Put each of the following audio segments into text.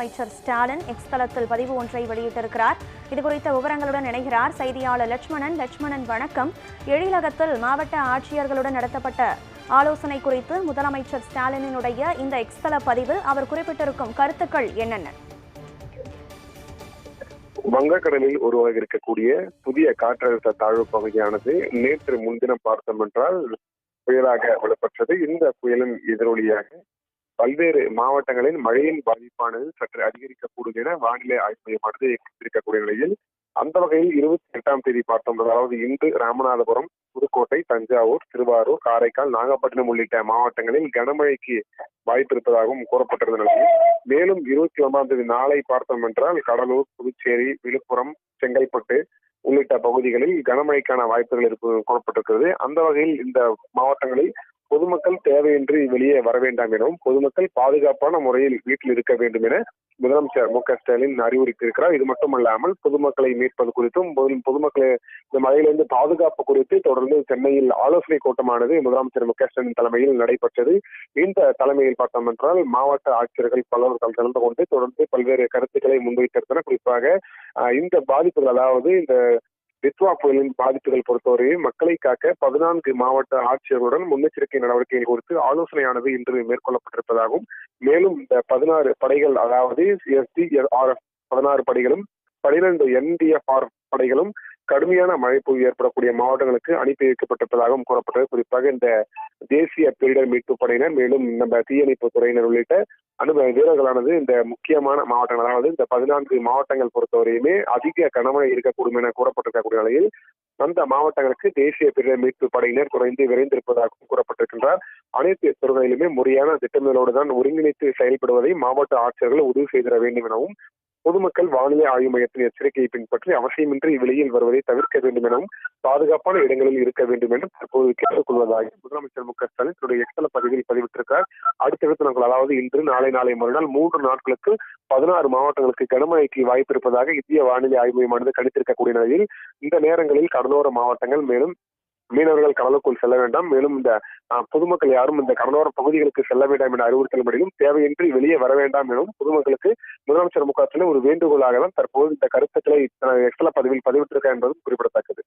அமைச்சர் ஸ்டாலின் எக்ஸ் தளத்தில் பதிவு ஒன்றை வெளியிட்டிருக்கிறார். இது குறித்த விவரங்களுடன் இணைகிறார் செய்தியாளர் லட்சுமணன். லட்சுமணன் வணக்கம். எழிலகத்தில் மாவட்ட ஆட்சியர்களுடன் நடத்தப்பட்ட ஆலோசனை குறித்து முதலமைச்சர் ஸ்டாலினுடைய இந்த எக்ஸ் தள பதிவில் அவர் குறிப்பிட்டிருக்கும் கருத்துக்கள் என்னென்ன? வங்கக்கடலில் உருவாகி இருக்கக்கூடிய புதிய காற்றழுத்த தாழ்வு பகுதியானது நேற்று முன்தினம் பார்த்தோம் என்றால் புயலாக வலுப்பெற்றது. இந்த புயலின் எதிரொலியாக பல்வேறு மாவட்டங்களில் மழையின் பாதிப்பானது சற்று அதிகரிக்கக்கூடும் என வானிலை ஆய்வு மையமானது எச்சரிக்கக்கூடிய நிலையில் அந்த வகையில் இருபத்தி எட்டாம் தேதி பார்த்தோம் அதாவது இன்று ராமநாதபுரம் புதுக்கோட்டை தஞ்சாவூர் திருவாரூர் காரைக்கால் நாகப்பட்டினம் உள்ளிட்ட மாவட்டங்களில் கனமழைக்கு வாய்ப்பு இருப்பதாகவும் கூறப்பட்டிருந்த நிலையில் மேலும் இருபத்தி ஒன்பதாம் தேதி நாளை பார்த்தோம் என்றால் கடலூர் புதுச்சேரி விழுப்புரம் செங்கல்பட்டு உள்ளிட்ட பகுதிகளில் கனமழைக்கான வாய்ப்புகள் இருப்பது கூறப்பட்டிருக்கிறது. அந்த வகையில் இந்த மாவட்டங்களில் பொதுமக்கள் தேவையின்றி வெளியே வர வேண்டாம் எனவும் பொதுமக்கள் பாதுகாப்பான முறையில் வீட்டில் இருக்க வேண்டும் என முதலமைச்சர் மு க ஸ்டாலின் அறிவுறுத்தியிருக்கிறார். இது மட்டுமல்லாமல் பொதுமக்களை மீட்பது குறித்தும் பொது- பொதுமக்களை இந்த மழையிலிருந்து பாதுகாப்பு குறித்து தொடர்ந்து சென்னையில் ஆலோசனை கூட்டமானது முதலமைச்சர் மு க ஸ்டாலின் தலைமையில் நடைபெற்றது. இந்த தலைமையில் பார்த்தோம் என்றால் மாவட்ட ஆட்சியர்கள் பலர் கலந்து கொண்டு தொடர்ந்து பல்வேறு கருத்துக்களை முன்வைத்திருந்தனர். குறிப்பாக இந்த பாதிப்புகள் அதாவது இந்த டித்வா புயலின் பாதிப்புகள் பொறுத்தவரையில் மக்களை காக்க பதினான்கு மாவட்ட ஆட்சியர்களுடன் முன்னெச்சரிக்கை நடவடிக்கைகள் குறித்து ஆலோசனையானது இன்று மேற்கொள்ளப்பட்டிருப்பதாகவும் மேலும் இந்த பதினாறு படைகள் அதாவது எஸ்டி ஆர்எஃப் பதினாறு படைகளும் பனிரெண்டு என்டிஎஃப்ஆர் படைகளும் கடுமையான மழை பொழிவு ஏற்படக்கூடிய மாவட்டங்களுக்கு அனுப்பி வைக்கப்பட்டிருப்பதாகவும் கூறப்பட்டது. குறிப்பாக இந்த தேசிய பேரிடர் மீட்பு படையினர் மேலும் நம்ம தீயணைப்பு துறையினர் உள்ளிட்ட அனுபவ வீரர்களானது இந்த முக்கியமான மாவட்டங்கள் அதாவது இந்த பதினான்கு மாவட்டங்கள் பொறுத்தவரையுமே அதிக கனமழை இருக்கக்கூடும் என கூறப்பட்டிருக்கக்கூடிய நிலையில் அந்த மாவட்டங்களுக்கு தேசிய பேரிடர் மீட்பு படையினர் குறைந்து விரைந்திருப்பதாகவும் கூறப்பட்டிருக்கின்றார். அனைத்து துறைகளிலுமே முறையான திட்டங்களோடு தான் ஒருங்கிணைத்து செயல்படுவதை மாவட்ட ஆட்சியர்கள் உறுதி செய்திட வேண்டும் எனவும் பொதுமக்கள் வானிலை ஆய்வு மையத்தின் எச்சரிக்கையை பின்பற்றி அவசியமின்றி வெளியில் வருவதை தவிர்க்க வேண்டும் எனவும் பாதுகாப்பான இடங்களில் இருக்க வேண்டும் என்றும் தற்போது கேட்டுக்கொள்வதாக முதலமைச்சர் மு க ஸ்டாலின் தன்னுடைய எக்ஸல பதிவில் பதிவிட்டிருக்கிறார் அடுத்த நாங்கள் அதாவது இன்று நாளை நாளை மறுநாள் மூன்று நாட்களுக்கு பதினாறு மாவட்டங்களுக்கு கனமழைக்கு வாய்ப்பு இருப்பதாக இந்திய வானிலை ஆய்வு மையமானது கணித்திருக்கக்கூடிய நிலையில் இந்த நேரங்களில் கடலோர மாவட்டங்கள் மேலும் மீனவர்கள் கடலுக்குள் செல்ல வேண்டாம். மேலும் இந்த பொதுமக்கள் யாரும் இந்த கடலோர பகுதிகளுக்கு செல்ல வேண்டாம் என அறிவுறுத்தல்படியும் தேவையின்றி வெளியே வர வேண்டாம் எனவும் பொதுமக்களுக்கு முதலமைச்சர் மு ஒரு வேண்டுகோளாக தான் தற்போது இந்த கருத்துக்களை எக்ஸல பதிவில் பதிவிட்டிருக்கார் என்பதும் குறிப்பிடத்தக்கது.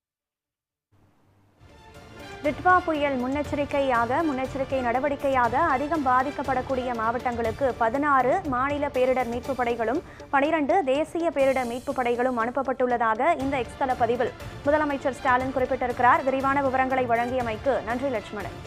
டிட்வா புயல் முன்னெச்சரிக்கையாக முன்னெச்சரிக்கை நடவடிக்கையாக அதிகம் பாதிக்கப்படக்கூடிய மாவட்டங்களுக்கு பதினாறு மாநில பேரிடர் மீட்பு படைகளும் பனிரண்டு தேசிய பேரிடர் மீட்பு படைகளும் அனுப்பப்பட்டுள்ளதாக இந்த எக்ஸ்தல பதிவில் முதலமைச்சர் ஸ்டாலின் குறிப்பிட்டிருக்கிறார். விரிவான விவரங்களை வழங்கியமைக்கு நன்றி லட்சுமணன்.